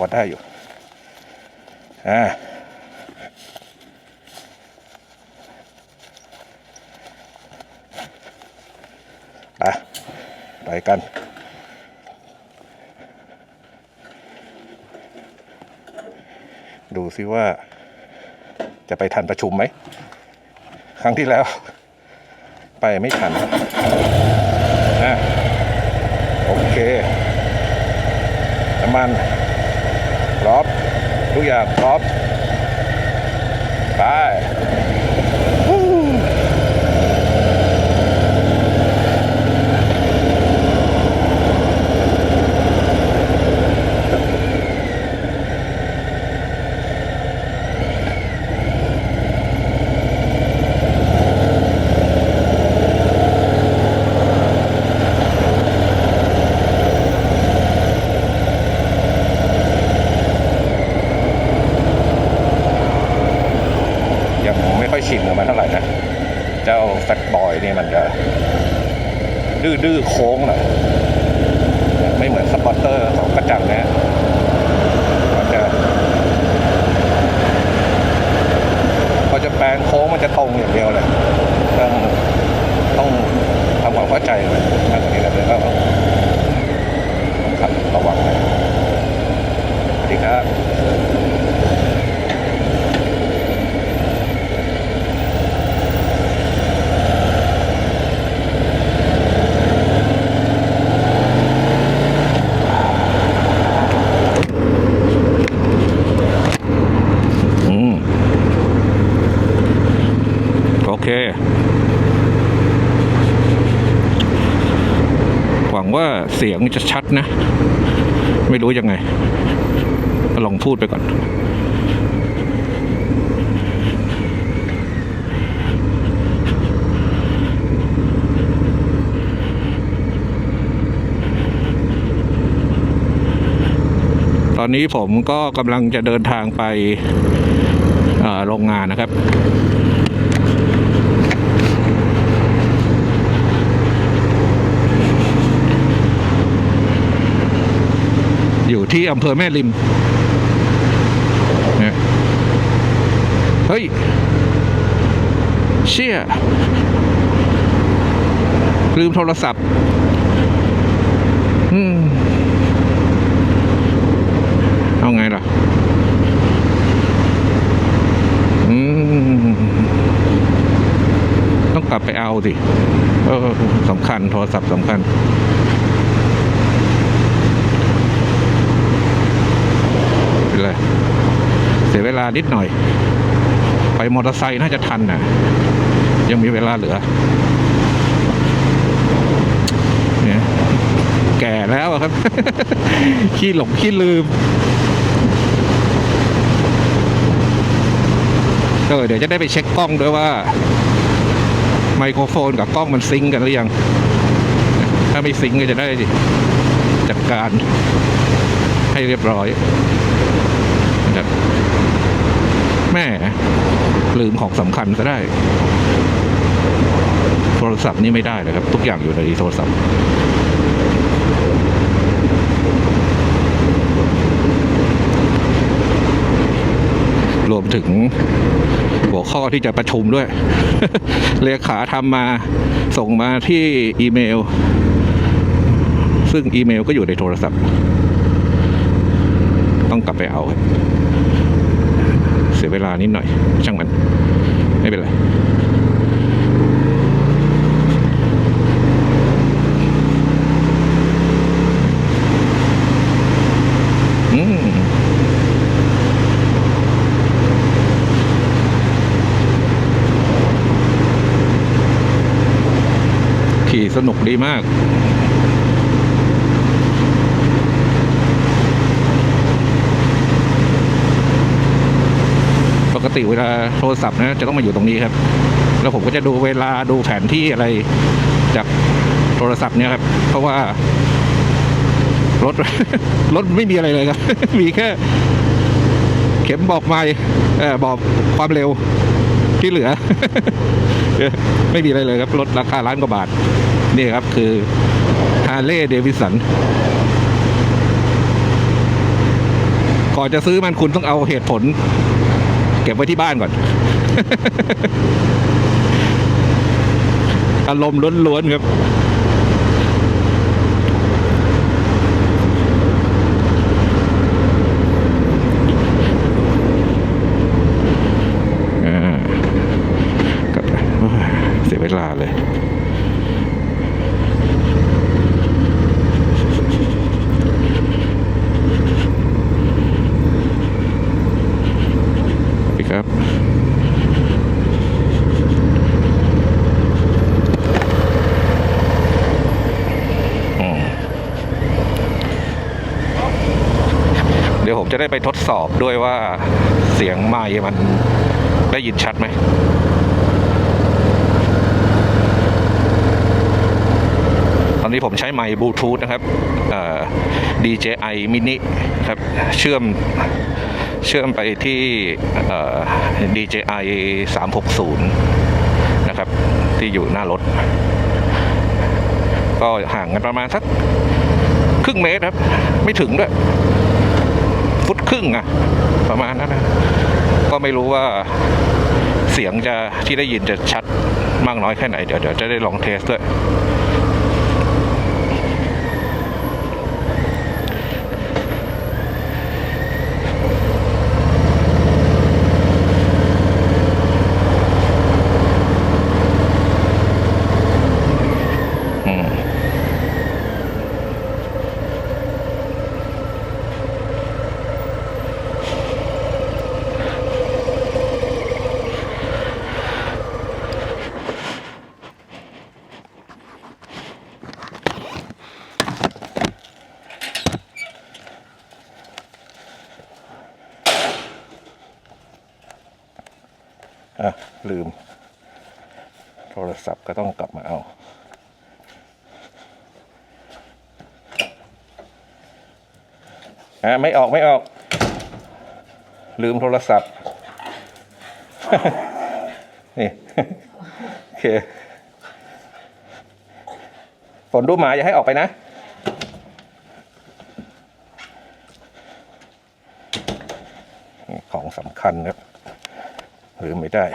พอได้อยู่อ่าไปไปกันดูซิว่าจะไปทันประชุมไหม ครั้งที่แล้ว ไปไม่ทันนะโอเคน้ำมัน พร้อมทุกอย่างพร้อมไปฮู้ยัง ชินกับมันเท่าไหร่นะเจ้าแฟตบอยนี่มันจะดื้อดื้อโค้งหน่อยไม่เหมือนสปอตเตอร์ของกระจังนะมันจะพอจะแปลงโค้งมันจะตรงอย่างเดียวเลยต้องต้องทำความเข้าใจมันมากกว่านี้แล้วเลยก็ต้องขับระวังนะสวัสดีครับ อืม โอเค หวังว่าเสียงจะ ชัดนะ ไม่รู้ยังไง ลองพูดไปก่อน ตอนนี้ผมก็กำลังจะเดินทางไปโรงงานนะครับ ที่อำเภอแม่ริมเนี่ยเฮ้ย เชี่ย ลืมโทรศัพท์ อืม เอาไงล่ะ อืม ต้องกลับไปเอาสิ เออสำคัญโทรศัพท์สำคัญ เป็นไรเสียเว ลานิดหน่อย ไปมอเตอร์ไซค์น่าจะทันน่ะยังมีเวลาเหลือเนี่ยแก่แล้วครับ ขี้หลงขี้ลืมเออเดี๋ยวจะได้ไปเช็คกล้องด้วยว่า ไมโครโฟนกับกล้องมันซิงกันหรือยัง ถ้าไม่ซิงก็จะได้จัดการให้เรียบร้อยนะครับแม่ลืมของสำคัญซะได้ โทรศัพท์นี่ไม่ได้เลยครับ ทุกอย่างอยู่ในโทรศัพท์รวมถึงหัวข้อที่จะประชุมด้วย เลขาทำมาส่งมาที่อีเมล ซึ่งอีเมลก็อยู่ในโทรศัพท์ ต้องกลับไปเอาครับ เวลานิดหน่อย ช่างมัน ไม่เป็นไรขี่สนุกดีมาก ติเวลาโทรศัพท์นะจะต้องมาอยู่ตรงนี้ครับ แล้วผมก็จะดูเวลาดูแผนที่อะไรจากโทรศัพท์เนี่ยครับ เพราะว่ารถรถไม่มีอะไรเลยครับ มีแค่ เข็มบอกไม่เออบอกความเร็วที่เหลือ ไม่มีอะไรเลยครับรถราคาล้านกว่าบาท นี่ครับคือฮาร์เลย์เดวิสันก่อนจะซื้อมันคุณต้องเอาเหตุผล เก็บไว้ที่บ้านก่อน อารมณ์ล้วนๆครับ อ่าก็โอ้ยเสียเวลาเลย สวัสดีครับ อืมเดี๋ยวผม จะได้ไปทดสอบด้วยว่าเสียงไมค์มันได้ยินชัดไหมตอนนี้ผมใช้ไมค์บลูทูธนะครับ DJI mini ครับ เชื่อมเชื่อมไปที่ DJI 360 นะครับ ที่อยู่หน้ารถ ก็ห่างกันประมาณสักครึ่งเมตรครับ ไม่ถึงด้วย ครึ่งอะประมาณนั้นนะก็ไม่รู้ว่าเสียงจะที่ได้ยินจะชัดมากน้อยแค่ไหน เดี๋ยวเดี๋ยวจะได้ลองเทสด้วย ลืม โทรศัพท์ก็ต้องกลับมาเอา อะ ไม่ออกไม่ออก ลืมโทรศัพท์ นี่ โอเคฝนดูหมาอย่าให้ออกไปนะของสำคัญครับลืมไม่ได้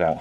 รถ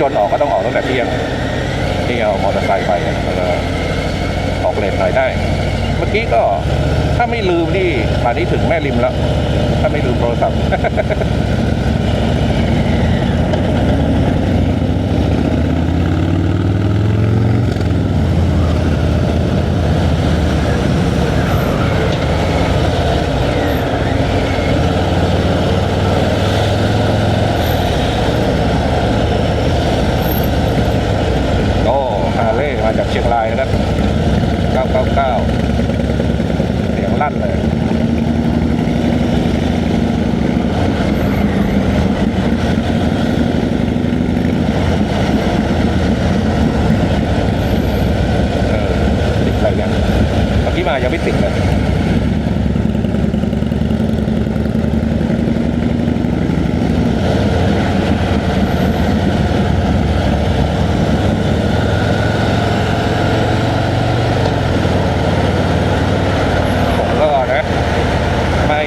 ยนต์ออกก็ต้องออกตั้งแต่เที่ยงที่เอามอเตอร์ไซค์ไปแล้วก็ออกเลนหน่อยได้ เมื่อกี้ก็ถ้าไม่ลืมนี่ป่านนี้ถึงแม่ริมแล้ว ถ้าไม่ลืมโทรศัพท์ มาจากเชียงรายนะครับ 999 เสียงลั่นเลย เออติดอะไรเนี่ยเมื่อกี้มายังไม่ติดเลย ผมก็นะ ไม่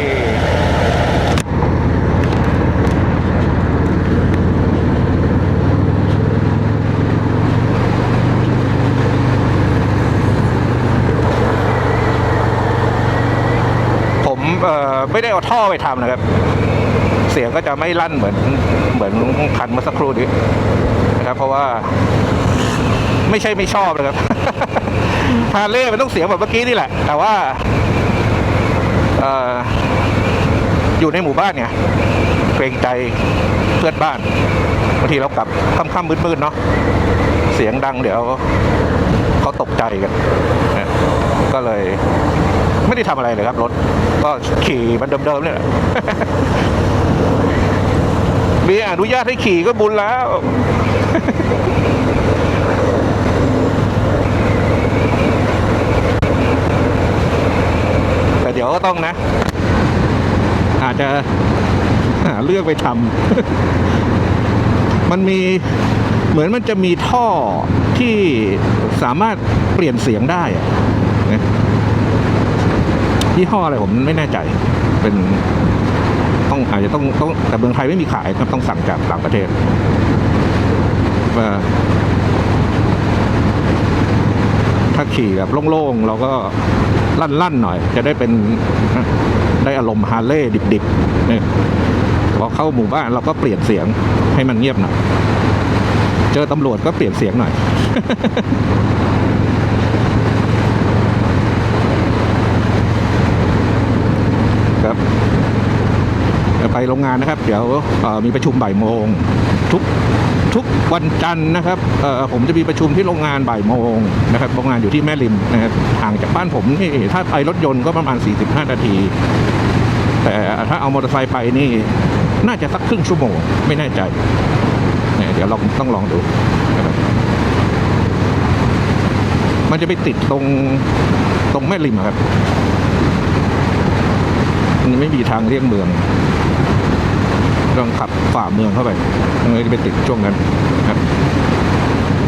ผมเอ่อ ไม่ได้เอาท่อไปทำนะครับ เสียงก็จะไม่ลั่นเหมือนเหมือนคันเมื่อสักครู่นี้นะครับ เพราะว่า ไม่ใช่ไม่ชอบนะครับฮาร์เลย์มันต้องเสียงแบบเมื่อกี้นี่แหละ แต่ว่าอยู่ในหมู่บ้านเนี่ยเกรงใจเพื่อนบ้านบางทีเรากลับค่ำๆมืดๆเนาะเสียงดังเดี๋ยวเขาตกใจกันก็เลย ไม่ได้ทำอะไรเลยครับรถ ก็ขี่มันเดิมๆเนี่ยมีอนุญาตให้ขี่ก็บุญแล้ว แต่เดี๋ยวก็ต้องนะ อาจจะหาเลือกไปทำ มันมีเหมือนมันจะมีท่อที่สามารถเปลี่ยนเสียงได้อะนะ ยี่ห้ออะไรผมไม่แน่ใจ เป็นต้องอาจจะต้องต้องแต่เมืองไทยไม่มีขายครับต้องสั่งจากต่างประเทศว่าถ้าขี่แบบโล่งๆเราก็ลั่นๆหน่อย จะได้เป็นได้อารมณ์ฮาร์เลย์ดิบๆเนี่ยพอเข้าหมู่บ้านเราก็เปลี่ยนเสียงให้มันเงียบหน่อย เจอตำรวจก็เปลี่ยนเสียงหน่อย ครับ ไปโรงงานนะครับ เดี๋ยวมีประชุมบ่ายโมงทุกทุกวันจันทร์นะครับผมจะมีประชุมที่โรงงานบ่ายโมงนะครับโรงงานอยู่ที่แม่ริมนะครับห่างจากบ้านผมนี่ถ้าไปรถยนต์ก็ประมาณ 45 นาที แต่ถ้าเอามอเตอร์ไซค์ไปนี่น่าจะสักครึ่งชั่วโมงไม่แน่ใจเนี่ยเดี๋ยวเราต้องลองดูนะครับมันจะไปติดตรงตรงแม่ริมครับ มันไม่มีทางเลี่ยงเมือง ต้องขับฝ่าเมืองเข้าไปมันเลยไปติดช่วงนั้นครับ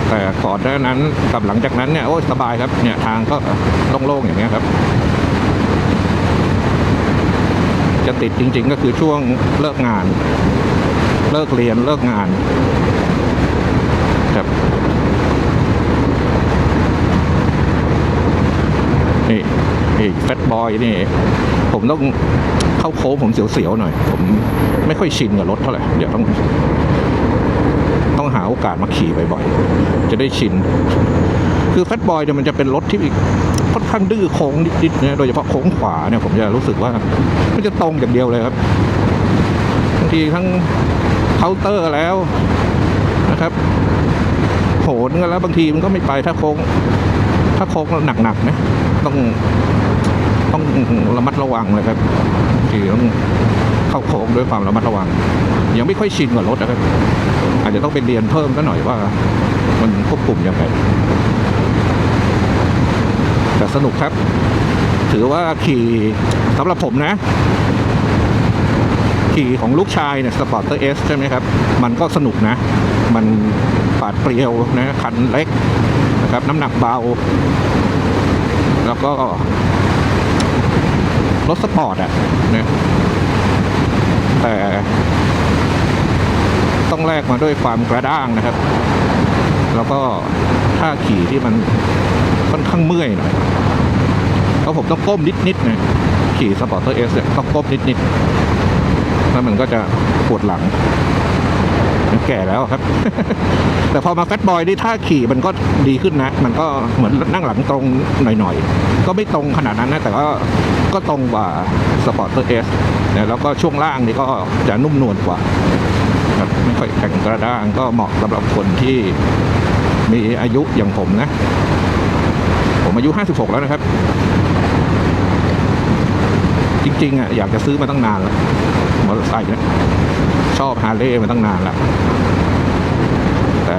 แต่ก่อนหน้านั้นกับหลังจากนั้นเนี่ยโอ้สบายครับเนี่ยทางก็โล่งๆอย่างเงี้ยครับ จะติดจริง ๆ ก็คือช่วงเลิกงาน เลิกเรียนเลิกงานครับนี่ แฟตบอยนี่ ผมต้องเข้าโค้งผมเสียวๆหน่อย ผมไม่ค่อยชินกับรถเท่าไหร่เดี๋ยวต้อง ต้องหาโอกาสมาขี่บ่อยๆจะได้ชิน คือแฟตบอยเนี่ยมันจะเป็นรถที่ค่อนข้างดื้อโค้งนิดๆนะโดยเฉพาะโค้งขวาเนี่ยผมจะรู้สึกว่ามันจะตรงอย่างเดียวเลยครับบางทีทั้งเคาน์เตอร์แล้วนะครับโหนกันแล้วบางทีมันก็ไม่ไปถ้าโค้ง ถ้าโค้งหนักๆนะต้องต้อง ระมัดระวังเลยครับคือต้องเข้าโค้งด้วยความระมัดระวัง ยังไม่ค่อยชินกับรถนะครับ อาจจะต้องไปเรียนเพิ่มซะหน่อยว่า มันควบคุมยังไงแต่สนุกครับ ถือว่าขี่สำหรับผมนะ ขี่ของลูกชายเนี่ยสปอร์ตเตอร์เอสใช่ไหมครับ มันก็สนุกนะ มันปาดเปรียวนะคันเล็กนะครับ น้ำหนักเบา แล้วก็ รถสปอร์ตอะนะแต่ต้องแลกมาด้วยความกระด้างนะครับ แล้วก็ท่าขี่ที่มันค่อนข้างเมื่อยหน่อยเพราะผมต้องก้มนิดๆนะขี่สปอร์ตเตอร์เอสเนี่ยต้องก้มนิดๆแล้วมันก็จะปวดหลัง แก่แล้วครับ แต่พอมาแฟตบอยนี่ท่าขี่มันก็ดีขึ้นนะ มันก็เหมือนนั่งหลังตรงหน่อยๆ ก็ไม่ตรงขนาดนั้นนะ แต่ก็ก็ตรงกว่าสปอร์ตเตอร์เอสเนี่ยแล้วก็ช่วงล่างนี่ก็จะนุ่มนวลกว่าครับไม่ค่อยแข็งกระด้างก็เหมาะสำหรับคนที่มีอายุอย่างผมนะ ผมอายุ 56 แล้วนะครับ จริงๆอะอยากจะซื้อมาตั้งนานแล้วมอเตอร์ไซค์เนี่ย ชอบฮาร์เลย์มาตั้งนานแล้ว แต่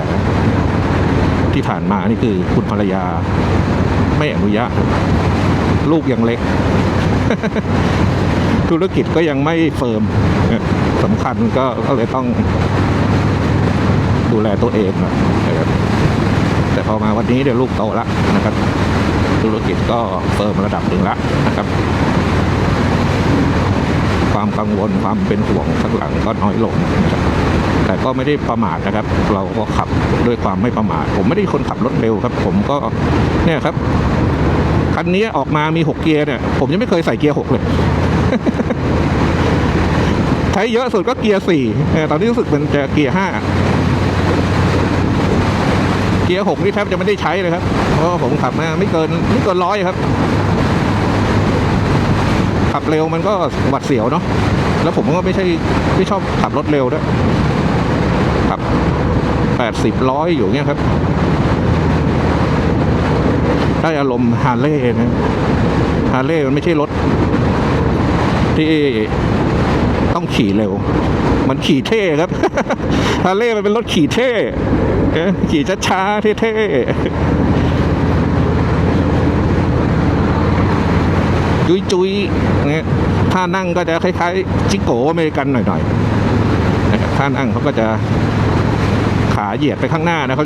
ที่ผ่านมานี่คือคุณภรรยา ไม่อนุญาตลูกยังเล็ก ธุรกิจก็ยังไม่เฟิร์มสำคัญก็ก็เลยต้องดูแลตัวเองหน่อยนะครับแต่พอมาวันนี้เดี๋ยวลูกโตแล้วนะครับ ธุรกิจก็เฟิร์มระดับหนึ่งแล้วนะครับ ความกังวลความเป็นห่วงข้างหลังก็น้อยลงนะครับแต่ก็ไม่ได้ประมาทนะครับ เราก็ขับด้วยความไม่ประมาท ผมไม่ได้คนขับรถเร็วครับ ผมก็เนี่ยครับคันนี้ออกมามีหกเกียร์เนี่ย ผมยังไม่เคยใส่เกียร์หกเลย ใช้เยอะสุดก็เกียร์สี่ตอนนี้รู้สึกเป็นจะเกียร์ห้าเกียร์หกนี่แทบจะไม่ได้ใช้เลยครับ เพราะผมขับมาไม่เกินไม่เกินร้อยครับ บเร็วมันก็หวัดเสียวเนาะแล้วผมก็ไม่ใช่ไม่ชอบขับรถเร็วด้วยขับแปดสิบร้อยอยู่เงี้ยครับ ได้อารมณ์ฮาร์เลย์นะฮาร์เลย์มันไม่ใช่รถ ที่ต้องขี่เร็ว มันขี่เท่ครับฮาร์เลย์มันเป็นรถขี่เท่ขี่ช้าๆเท่ๆ จุยจุยเนี่ยท่านั่งก็จะคล้ายๆ จิโกอเมริกันหน่อยๆนะครับท่านั่งเขาก็จะขาเหยียดไปข้างหน้านะครับ